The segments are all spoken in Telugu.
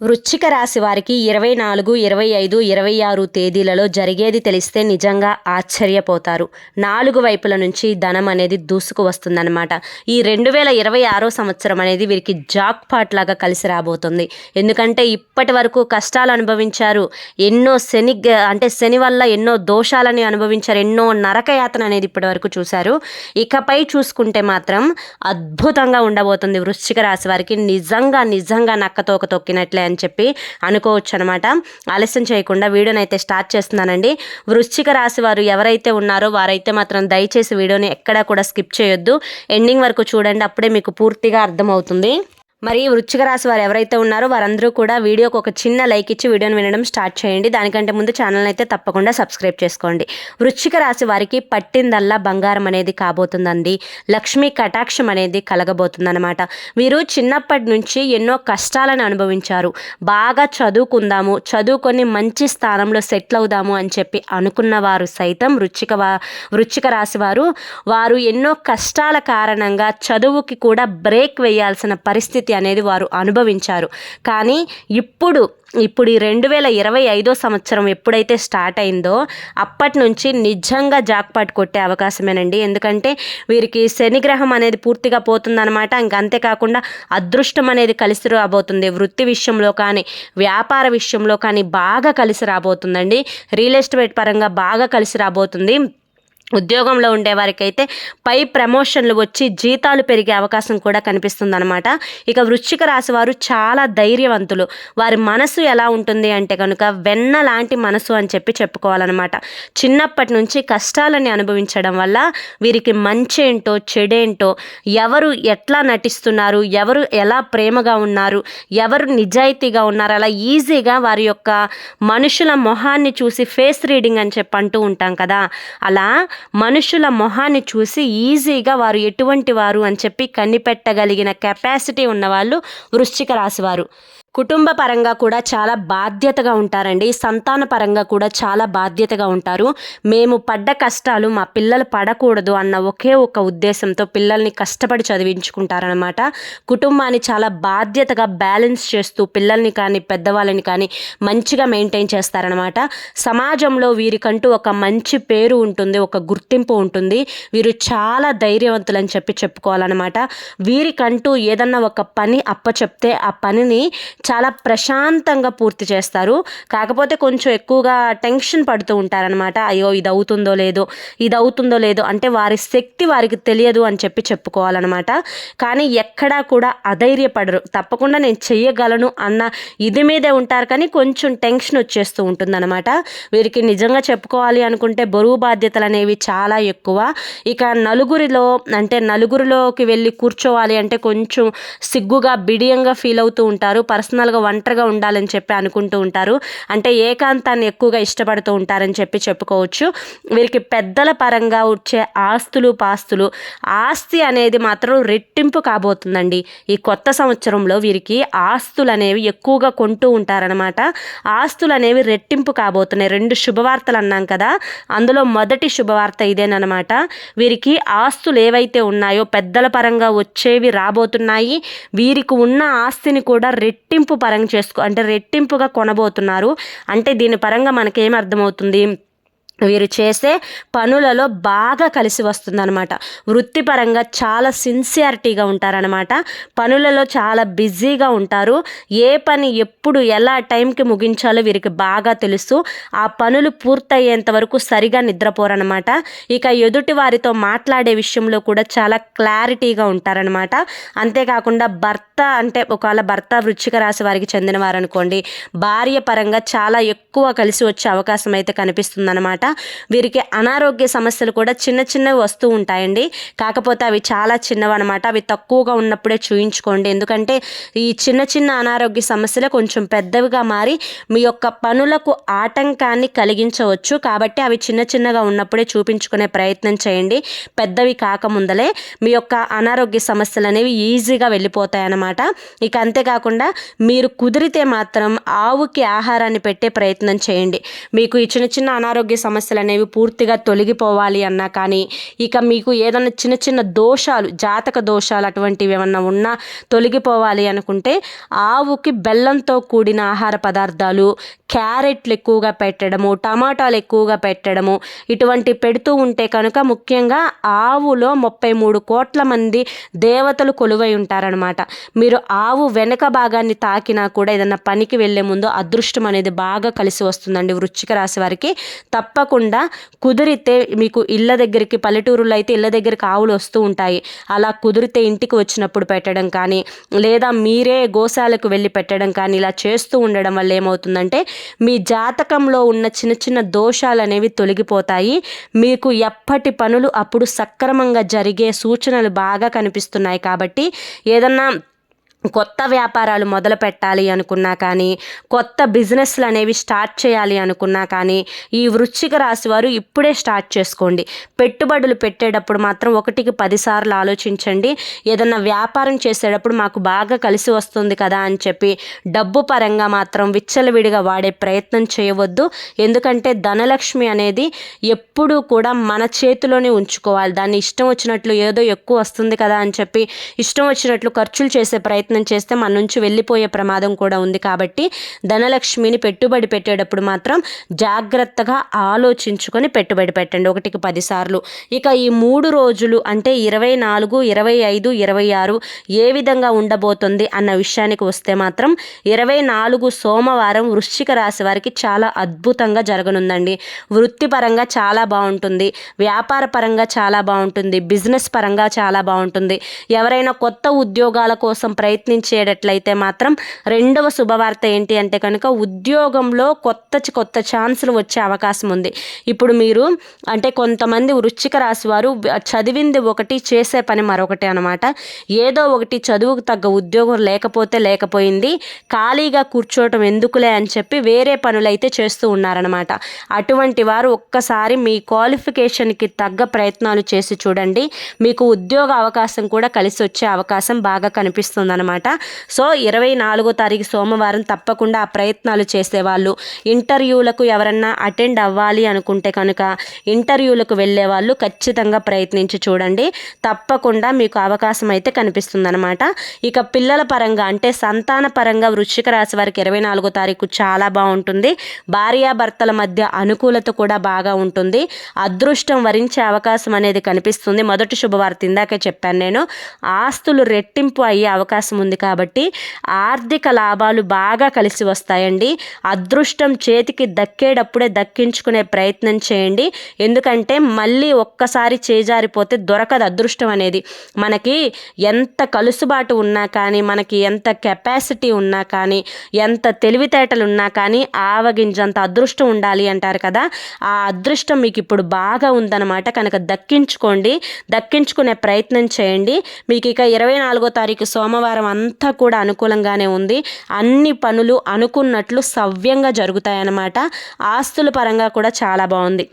వృశ్చిక రాశి వారికి ఇరవై నాలుగు ఇరవై ఐదు ఇరవై ఆరు తేదీలలో జరిగేది తెలిస్తే నిజంగా ఆశ్చర్యపోతారు. నాలుగు వైపుల నుంచి ధనం అనేది దూసుకు వస్తుందన్నమాట. ఈ రెండు వేల ఇరవై ఆరో సంవత్సరం అనేది వీరికి జాక్ పాట్ లాగా కలిసి రాబోతుంది. ఎందుకంటే ఇప్పటి వరకు కష్టాలు అనుభవించారు. ఎన్నో శని అంటే శని వల్ల ఎన్నో దోషాలని అనుభవించారు. ఎన్నో నరకయాతన అనేది ఇప్పటి వరకు చూశారు. ఇకపై చూసుకుంటే మాత్రం అద్భుతంగా ఉండబోతుంది వృశ్చిక రాశి వారికి. నిజంగా నిజంగా నక్కతోక తొక్కినట్లే అని చెప్పి అనుకోవచ్చు అనమాట ఆలస్యం చేయకుండా వీడియోని అయితే స్టార్ట్ చేస్తున్నానండి. వృశ్చిక రాశి వారు ఎవరైతే ఉన్నారో వారైతే మాత్రం దయచేసి వీడియోని ఎక్కడా కూడా స్కిప్ చేయొద్దు. ఎండింగ్ వరకు చూడండి అప్పుడే మీకు పూర్తిగా అర్థమవుతుంది. మరి వృచ్చిక రాశి వారు ఎవరైతే ఉన్నారో వారందరూ కూడా వీడియోకి ఒక చిన్న లైక్ ఇచ్చి వీడియోని వినడం స్టార్ట్ చేయండి. దానికంటే ముందు ఛానల్ అయితే తప్పకుండా సబ్స్క్రైబ్ చేసుకోండి. వృచ్చిక రాశి వారికి పట్టిందల్లా బంగారం అనేది కాబోతుందండి. లక్ష్మీ కటాక్షం అనేది కలగబోతుందన్నమాట. వీరు చిన్నప్పటి నుంచి ఎన్నో కష్టాలను అనుభవించారు. బాగా చదువుకుందాము చదువుకొని మంచి స్థానంలో సెటిల్ అవుదాము అని చెప్పి అనుకున్న వారు సైతం వృచ్చిక వా వృచ్చిక రాశి వారు. వారు ఎన్నో కష్టాల కారణంగా చదువుకి కూడా బ్రేక్ వేయాల్సిన పరిస్థితి అనేది వారు అనుభవించారు. కానీ ఇప్పుడు ఇప్పుడు ఈ రెండు వేల ఇరవై ఐదో సంవత్సరం ఎప్పుడైతే స్టార్ట్ అయిందో అప్పటి నుంచి నిజంగా జాక్పాట్ కొట్టే అవకాశమేనండి. ఎందుకంటే వీరికి శనిగ్రహం అనేది పూర్తిగా పోతుందన్నమాట. ఇంక అంతేకాకుండా అదృష్టం అనేది కలిసి రాబోతుంది. వృత్తి విషయంలో కానీ వ్యాపార విషయంలో కానీ బాగా కలిసి రాబోతుందండి. రియల్ ఎస్టేట్ పరంగా బాగా కలిసి రాబోతుంది. ఉద్యోగంలో ఉండే వారికైతే పై ప్రమోషన్లు వచ్చి జీతాలు పెరిగే అవకాశం కూడా కనిపిస్తుందన్నమాట. ఇక వృశ్చిక రాశి వారు చాలా ధైర్యవంతులు. వారి మనసు ఎలా ఉంటుంది అంటే కనుక వెన్న లాంటి మనసు అని చెప్పి చెప్పుకోవాలన్నమాట. చిన్నప్పటి నుంచి కష్టాలని అనుభవించడం వల్ల వీరికి మంచి ఏంటో చెడేంటో ఎవరు ఎట్లా నటిస్తున్నారు ఎవరు ఎలా ప్రేమగా ఉన్నారు ఎవరు నిజాయితీగా ఉన్నారు అలా ఈజీగా వారి యొక్క మనుషుల మొహాన్ని చూసి ఫేస్ రీడింగ్ అని చెప్పి అంటూ ఉంటాం కదా. అలా మనుషుల మొహాన్ని చూసి ఈజీగా వారు ఎటువంటి వారు అని చెప్పి కనిపెట్టగలిగిన కెపాసిటీ ఉన్నవాళ్ళు వృశ్చిక రాశివారు కుటుంబ పరంగా కూడా చాలా బాధ్యతగా ఉంటారండి. సంతాన పరంగా కూడా చాలా బాధ్యతగా ఉంటారు. మేము పడ్డ కష్టాలు మా పిల్లలు పడకూడదు అన్న ఒకే ఒక ఉద్దేశంతో పిల్లల్ని కష్టపడి చదివించుకుంటారనమాట కుటుంబాన్ని చాలా బాధ్యతగా బ్యాలెన్స్ చేస్తూ పిల్లల్ని కానీ పెద్దవాళ్ళని కానీ మంచిగా మెయింటైన్ చేస్తారనమాట సమాజంలో వీరికంటూ ఒక మంచి పేరు ఉంటుంది ఒక గుర్తింపు ఉంటుంది. వీరు చాలా ధైర్యవంతులని చెప్పి చెప్పుకోవాలన్నమాట. వీరికంటూ ఏదన్నా ఒక పని అప్పచెప్తే ఆ పనిని చాలా ప్రశాంతంగా పూర్తి చేస్తారు. కాకపోతే కొంచెం ఎక్కువగా టెన్షన్ పడుతూ ఉంటారనమాట అయ్యో ఇది అవుతుందో లేదో ఇది అవుతుందో లేదో అంటే వారి శక్తి వారికి తెలియదు అని చెప్పి చెప్పుకోవాలన్నమాట. కానీ ఎక్కడా కూడా అధైర్యపడరు. తప్పకుండా నేను చెయ్యగలను అన్న ఇది మీదే ఉంటారు. కానీ కొంచెం టెన్షన్ వచ్చేస్తూ ఉంటుందన్నమాట. వీరికి నిజంగా చెప్పుకోవాలి అనుకుంటే బరువు బాధ్యతలు అనేవి చాలా ఎక్కువ. ఇక నలుగురిలో అంటే నలుగురిలోకి వెళ్ళి కూర్చోవాలి అంటే కొంచెం సిగ్గుగా బిడియంగా ఫీల్ అవుతూ ఉంటారు. పర్సనల్ పర్సనల్గా ఒంటరిగా ఉండాలని చెప్పి అనుకుంటూ ఉంటారు. అంటే ఏకాంతాన్ని ఎక్కువగా ఇష్టపడుతూ ఉంటారని చెప్పి చెప్పుకోవచ్చు. వీరికి పెద్దల పరంగా వచ్చే ఆస్తులు పాస్తులు ఆస్తి అనేది మాత్రం రెట్టింపు కాబోతుందండి. ఈ కొత్త సంవత్సరంలో వీరికి ఆస్తులు అనేవి ఎక్కువగా కొంటూ ఉంటారనమాట ఆస్తులు అనేవి రెట్టింపు కాబోతున్నాయి. రెండు శుభవార్తలు అన్నాం కదా అందులో మొదటి శుభవార్త ఇదేనమాట వీరికి ఆస్తులు ఏవైతే ఉన్నాయో పెద్దల పరంగా వచ్చేవి రాబోతున్నాయి. వీరికి ఉన్న ఆస్తిని కూడా రెట్టింపు పరంగా చేసుకో అంటే రెట్టింపుగా కొనబోతున్నారు. అంటే దీని పరంగా మనకేం అర్థమవుతుంది? వీరు చేసే పనులలో బాగా కలిసి వస్తుందన్నమాట. వృత్తిపరంగా చాలా సిన్సియారిటీగా ఉంటారనమాట పనులలో చాలా బిజీగా ఉంటారు. ఏ పని ఎప్పుడు ఎలా టైంకి ముగించాలో వీరికి బాగా తెలుసు. ఆ పనులు పూర్తయ్యేంత వరకు సరిగా నిద్రపోరనమాట ఇక ఎదుటి వారితో మాట్లాడే విషయంలో కూడా చాలా క్లారిటీగా ఉంటారనమాట అంతేకాకుండా భర్త అంటే ఒకవేళ భర్త వృచ్చిక రాశి వారికి చెందిన అనుకోండి భార్య పరంగా చాలా ఎక్కువ కలిసి వచ్చే అవకాశం అయితే కనిపిస్తుందన్నమాట. వీరికి అనారోగ్య సమస్యలు కూడా చిన్న చిన్నవి వస్తూ ఉంటాయండి. కాకపోతే అవి చాలా చిన్నవి అనమాట అవి తక్కువగా ఉన్నప్పుడే చూయించుకోండి. ఎందుకంటే ఈ చిన్న చిన్న అనారోగ్య సమస్యలు కొంచెం పెద్దవిగా మారి మీ యొక్క పనులకు ఆటంకాన్ని కలిగించవచ్చు. కాబట్టి అవి చిన్న చిన్నగా ఉన్నప్పుడే చూపించుకునే ప్రయత్నం చేయండి. పెద్దవి కాకముందలే మీ యొక్క అనారోగ్య సమస్యలు అనేవి ఈజీగా వెళ్ళిపోతాయి అన్నమాట ఇక అంతేకాకుండా మీరు కుదిరితే మాత్రం ఆవుకి ఆహారాన్ని పెట్టే ప్రయత్నం చేయండి. మీకు ఈ చిన్న చిన్న అనారోగ్య సమస్య సమస్యలు అనేవి పూర్తిగా తొలగిపోవాలి అన్నా కానీ ఇక మీకు ఏదైనా చిన్న చిన్న దోషాలు జాతక దోషాలు అటువంటివి ఏమన్నా ఉన్నా తొలగిపోవాలి అనుకుంటే ఆవుకి బెల్లంతో కూడిన ఆహార పదార్థాలు క్యారెట్లు ఎక్కువగా పెట్టడము టమాటాలు ఎక్కువగా పెట్టడము ఇటువంటి పెడుతూ ఉంటే కనుక ముఖ్యంగా ఆవులో ముప్పై మూడు కోట్ల మంది దేవతలు కొలువై ఉంటారనమాట మీరు ఆవు వెనక భాగాన్ని తాకినా కూడా ఏదన్నా పనికి వెళ్ళే ముందు అదృష్టం అనేది బాగా కలిసి వస్తుందండి వృశ్చిక రాశి వారికి. తప్పకుండా కుదిరితే మీకు ఇళ్ళ దగ్గరికి పల్లెటూరులో అయితే ఇళ్ళ దగ్గరికి ఆవులు వస్తూ ఉంటాయి. అలా కుదిరితే ఇంటికి వచ్చినప్పుడు పెట్టడం కానీ లేదా మీరే గోశాలకు వెళ్ళి పెట్టడం కానీ ఇలా చేస్తూ ఉండడం వల్ల ఏమవుతుందంటే మీ జాతకంలో ఉన్న చిన్న చిన్న దోషాలు అనేవి తొలగిపోతాయి. మీకు ఎప్పటి పనులు అప్పుడు సక్రమంగా జరిగే సూచనలు బాగా కనిపిస్తున్నాయి కాబట్టి ఏదన్నా కొత్త వ్యాపారాలు మొదలు పెట్టాలి అనుకున్నా కానీ కొత్త బిజినెస్లు అనేవి స్టార్ట్ చేయాలి అనుకున్నా కానీ ఈ వృశ్చిక రాశి వారు ఇప్పుడే స్టార్ట్ చేసుకోండి. పెట్టుబడులు పెట్టేటప్పుడు మాత్రం ఒకటికి పదిసార్లు ఆలోచించండి. ఏదన్నా వ్యాపారం చేసేటప్పుడు మాకు బాగా కలిసి వస్తుంది కదా అని చెప్పి డబ్బు పరంగా మాత్రం విచ్చలవిడిగా వాడే ప్రయత్నం చేయవద్దు. ఎందుకంటే ధనలక్ష్మి అనేది ఎప్పుడూ కూడా మన చేతిలోనే ఉంచుకోవాలి. దాన్ని ఇష్టం వచ్చినట్లు ఏదో ఎక్కువ వస్తుంది కదా అని చెప్పి ఇష్టం వచ్చినట్లు ఖర్చులు చేసే ప్రయత్నం ప్రయత్నం చేస్తే మన నుంచి వెళ్ళిపోయే ప్రమాదం కూడా ఉంది కాబట్టి ధనలక్ష్మిని పెట్టుబడి పెట్టేటప్పుడు మాత్రం జాగ్రత్తగా ఆలోచించుకొని పెట్టుబడి పెట్టండి. ఒకటికి పదిసార్లు ఇక ఈ మూడు రోజులు అంటే ఇరవై నాలుగు ఇరవై ఐదు ఇరవై ఆరు ఏ విధంగా ఉండబోతుంది అన్న విషయానికి వస్తే మాత్రం ఇరవై నాలుగు సోమవారం వృశ్చిక రాశి వారికి చాలా అద్భుతంగా జరగనుందండి. వృత్తిపరంగా చాలా బాగుంటుంది. వ్యాపార పరంగా చాలా బాగుంటుంది. బిజినెస్ పరంగా చాలా బాగుంటుంది. ఎవరైనా కొత్త ఉద్యోగాల కోసం ప్రయత్నం ప్రయత్నించేటట్లయితే మాత్రం రెండవ శుభవార్త ఏంటి అంటే కనుక ఉద్యోగంలో కొత్త కొత్త ఛాన్సులు వచ్చే అవకాశం ఉంది. ఇప్పుడు మీరు అంటే కొంతమంది వృశ్చిక రాశి వారు చదివింది ఒకటి చేసే పని మరొకటి అనమాట ఏదో ఒకటి చదువుకు తగ్గ ఉద్యోగం లేకపోతే లేకపోయింది ఖాళీగా కూర్చోవటం ఎందుకులే అని చెప్పి వేరే పనులైతే చేస్తూ ఉన్నారనమాట అటువంటి వారు ఒక్కసారి మీ క్వాలిఫికేషన్కి తగ్గ ప్రయత్నాలు చేసి చూడండి. మీకు ఉద్యోగ అవకాశం కూడా కలిసి వచ్చే అవకాశం బాగా కనిపిస్తుంది అనమాట. సో ఇరవై నాలుగో తారీఖు సోమవారం తప్పకుండా ఆ ప్రయత్నాలు చేసేవాళ్ళు. ఇంటర్వ్యూలకు ఎవరన్నా అటెండ్ అవ్వాలి అనుకుంటే కనుక ఇంటర్వ్యూలకు వెళ్ళే వాళ్ళు ఖచ్చితంగా ప్రయత్నించి చూడండి. తప్పకుండా మీకు అవకాశం అయితే కనిపిస్తుంది అనమాట ఇక పిల్లల పరంగా అంటే సంతాన పరంగా వృశ్చిక రాశి వారికి ఇరవై నాలుగో తారీఖు చాలా బాగుంటుంది. భార్యాభర్తల మధ్య అనుకూలత కూడా బాగా ఉంటుంది. అదృష్టం వరించే అవకాశం అనేది కనిపిస్తుంది. మొదటి శుభవార్త ఇందాకే చెప్పాను నేను. ఆస్తులు రెట్టింపు అయ్యే అవకాశం ఉంది కాబట్టి ఆర్థిక లాభాలు బాగా కలిసి వస్తాయండి. అదృష్టం చేతికి దక్కేటప్పుడే దక్కించుకునే ప్రయత్నం చేయండి. ఎందుకంటే మళ్ళీ ఒక్కసారి చేజారిపోతే దొరకదు అదృష్టం అనేది. మనకి ఎంత కలుసుబాటు ఉన్నా కానీ మనకి ఎంత కెపాసిటీ ఉన్నా కానీ ఎంత తెలివితేటలు ఉన్నా కానీ ఆవగింజంత అదృష్టం ఉండాలి అంటారు కదా. ఆ అదృష్టం మీకు ఇప్పుడు బాగా ఉందన్నమాట. కనుక దక్కించుకోండి. దక్కించుకునే ప్రయత్నం చేయండి. మీకు ఇక ఇరవై నాలుగో తారీఖు సోమవారం అంతా కూడా అనుకూలంగానే ఉంది. అన్ని పనులు అనుకున్నట్లు సవ్యంగా జరుగుతాయన్నమాట. ఆస్తుల పరంగా కూడా చాలా బాగుంది.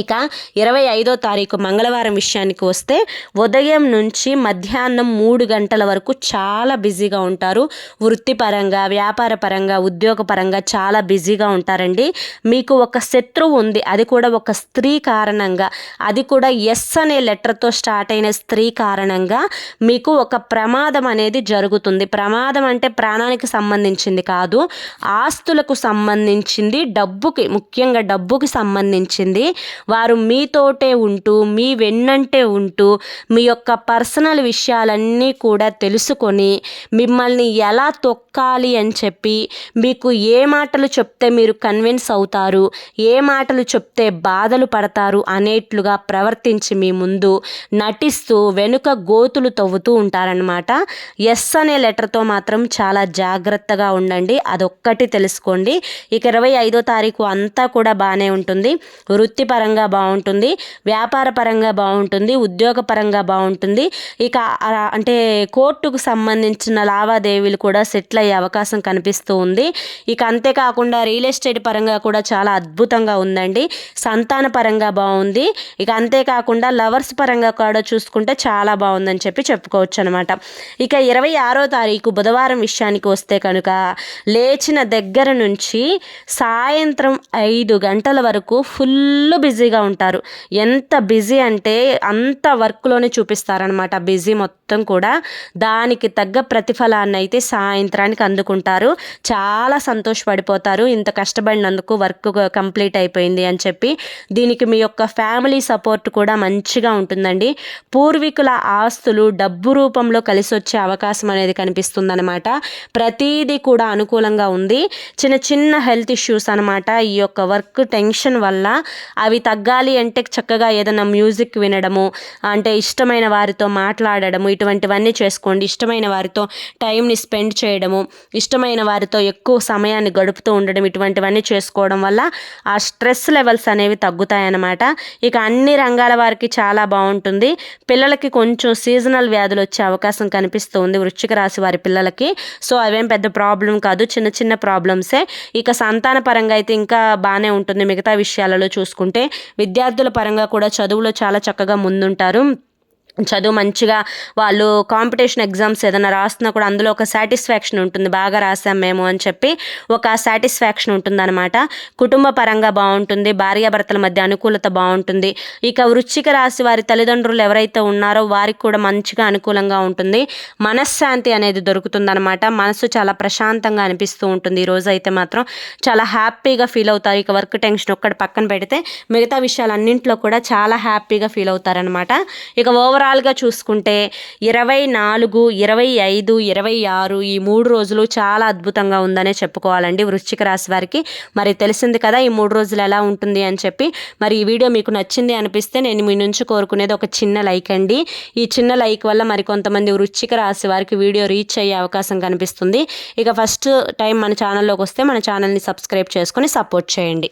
ఇక ఇరవై ఐదో తారీఖు మంగళవారం విషయానికి వస్తే ఉదయం నుంచి మధ్యాహ్నం మూడు గంటల వరకు చాలా బిజీగా ఉంటారు. వృత్తిపరంగా వ్యాపారపరంగా ఉద్యోగపరంగా చాలా బిజీగా ఉంటారండి. మీకు ఒక శత్రువు ఉంది. అది కూడా ఒక స్త్రీ కారణంగా అది కూడా ఎస్ అనే లెటర్తో స్టార్ట్ అయిన స్త్రీ కారణంగా మీకు ఒక ప్రమాదం అనేది జరుగుతుంది. ప్రమాదం అంటే ప్రాణానికి సంబంధించింది కాదు ఆస్తులకు సంబంధించింది డబ్బుకి ముఖ్యంగా డబ్బుకి సంబంధించింది. వారు మీతోటే ఉంటూ మీ వెన్నంటే ఉంటూ మీ యొక్క పర్సనల్ విషయాలన్నీ కూడా తెలుసుకొని మిమ్మల్ని ఎలా తొక్కాలి అని చెప్పి మీకు ఏ మాటలు చెప్తే మీరు కన్విన్స్ అవుతారు ఏ మాటలు చెప్తే బాధలు పడతారు అనేట్లుగా ప్రవర్తించి మీ ముందు నటిస్తూ వెనుక గోతులు తవ్వుతూ ఉంటారనమాట ఎస్ అనే లెటర్తో మాత్రం చాలా జాగ్రత్తగా ఉండండి. అదొక్కటి తెలుసుకోండి. ఇక ఇరవై ఐదో తారీఖు అంతా కూడా బాగానే ఉంటుంది. వృత్తిపరంగా పరంగా బాగుంటుంది వ్యాపార పరంగా బాగుంటుంది ఉద్యోగ పరంగా బాగుంటుంది. ఇక అంటే కోర్టుకు సంబంధించిన లావాదేవీలు కూడా సెటిల్ అయ్యే అవకాశం కనిపిస్తూ ఉంది. ఇక అంతేకాకుండా రియల్ ఎస్టేట్ పరంగా కూడా చాలా అద్భుతంగా ఉందండి. సంతాన పరంగా బాగుంది. ఇక అంతేకాకుండా లవర్స్ పరంగా కూడా చూసుకుంటే చాలా బాగుందని చెప్పి చెప్పుకోవచ్చు అనమాట ఇక ఇరవై ఆరో తారీఖు బుధవారం విషయానికి వస్తే కనుక లేచిన దగ్గర నుంచి సాయంత్రం ఐదు గంటల వరకు ఫుల్ బిజీగా ఉంటారు. ఎంత బిజీ అంటే అంత వర్క్లోనే చూపిస్తారనమాట బిజీ మొత్తం కూడా దానికి తగ్గ ప్రతిఫలాన్ని అయితే సాయంత్రానికి అందుకుంటారు. చాలా సంతోషపడిపోతారు. ఇంత కష్టపడినందుకు వర్క్ కంప్లీట్ అయిపోయింది అని చెప్పి దీనికి మీ యొక్క ఫ్యామిలీ సపోర్ట్ కూడా మంచిగా ఉంటుందండి. పూర్వీకుల ఆస్తులు డబ్బు రూపంలో కలిసి వచ్చే అవకాశం అనేది కనిపిస్తుందనమాట ప్రతీది కూడా అనుకూలంగా ఉంది. చిన్న చిన్న హెల్త్ ఇష్యూస్ అనమాట ఈ యొక్క వర్క్ టెన్షన్ వల్ల అవి తగ్గాలి అంటే చక్కగా ఏదైనా మ్యూజిక్ వినడము అంటే ఇష్టమైన వారితో మాట్లాడడము ఇటువంటివన్నీ చేసుకోండి. ఇష్టమైన వారితో టైంని స్పెండ్ చేయడము ఇష్టమైన వారితో ఎక్కువ సమయాన్ని గడుపుతూ ఉండడం ఇటువంటివన్నీ చేసుకోవడం వల్ల ఆ స్ట్రెస్ లెవెల్స్ అనేవి తగ్గుతాయన్నమాట. ఇక అన్ని రంగాల వారికి చాలా బాగుంటుంది. పిల్లలకి కొంచెం సీజనల్ వ్యాధులు వచ్చే అవకాశం కనిపిస్తూ ఉంది వృశ్చిక రాశి వారి పిల్లలకి. సో అవేం పెద్ద ప్రాబ్లం కాదు. చిన్న చిన్న ప్రాబ్లమ్సే ఇక సంతాన పరంగా అయితే ఇంకా బాగానే ఉంటుంది. మిగతా విషయాలలో చూసుకుంటే విద్యార్థుల పరంగా కూడా చదువులో చాలా చక్కగా ముందుంటారు. చదువు మంచిగా వాళ్ళు కాంపిటీషన్ ఎగ్జామ్స్ ఏదైనా రాస్తున్నా కూడా అందులో ఒక సాటిస్ఫాక్షన్ ఉంటుంది. బాగా రాసాం మేము అని చెప్పి ఒక సాటిస్ఫాక్షన్ ఉంటుందన్నమాట. కుటుంబ పరంగా బాగుంటుంది. భార్యాభర్తల మధ్య అనుకూలత బాగుంటుంది. ఇక వృశ్చిక రాశి వారి తల్లిదండ్రులు ఎవరైతే ఉన్నారో వారికి కూడా మంచిగా అనుకూలంగా ఉంటుంది. మనశ్శాంతి అనేది దొరుకుతుందన్నమాట. మనసు చాలా ప్రశాంతంగా అనిపిస్తూ ఉంటుంది. ఈ రోజు అయితే మాత్రం చాలా హ్యాపీగా ఫీల్ అవుతారు. ఇక వర్క్ టెన్షన్ ఒక్కటి పక్కన పెడితే మిగతా విషయాలన్నింటిలో కూడా చాలా హ్యాపీగా ఫీల్ అవుతారనమాట ఇక ఓవరాల్గా చూసుకుంటే ఇరవై నాలుగు ఇరవై ఐదు ఇరవై ఆరు ఈ మూడు రోజులు చాలా అద్భుతంగా ఉందనే చెప్పుకోవాలండి వృశ్చిక రాశి వారికి. మరి తెలిసింది కదా ఈ మూడు రోజులు ఎలా ఉంటుంది అని చెప్పి. మరి ఈ వీడియో మీకు నచ్చింది అనిపిస్తే నేను మీ నుంచి కోరుకునేది ఒక చిన్న లైక్ అండి. ఈ చిన్న లైక్ వల్ల మరి కొంతమంది వృశ్చిక రాశి వారికి వీడియో రీచ్ అయ్యే అవకాశం కనిపిస్తుంది. ఇక ఫస్ట్ టైం మన ఛానల్లోకి వస్తే మన ఛానల్ని సబ్స్క్రైబ్ చేసుకొని సపోర్ట్ చేయండి.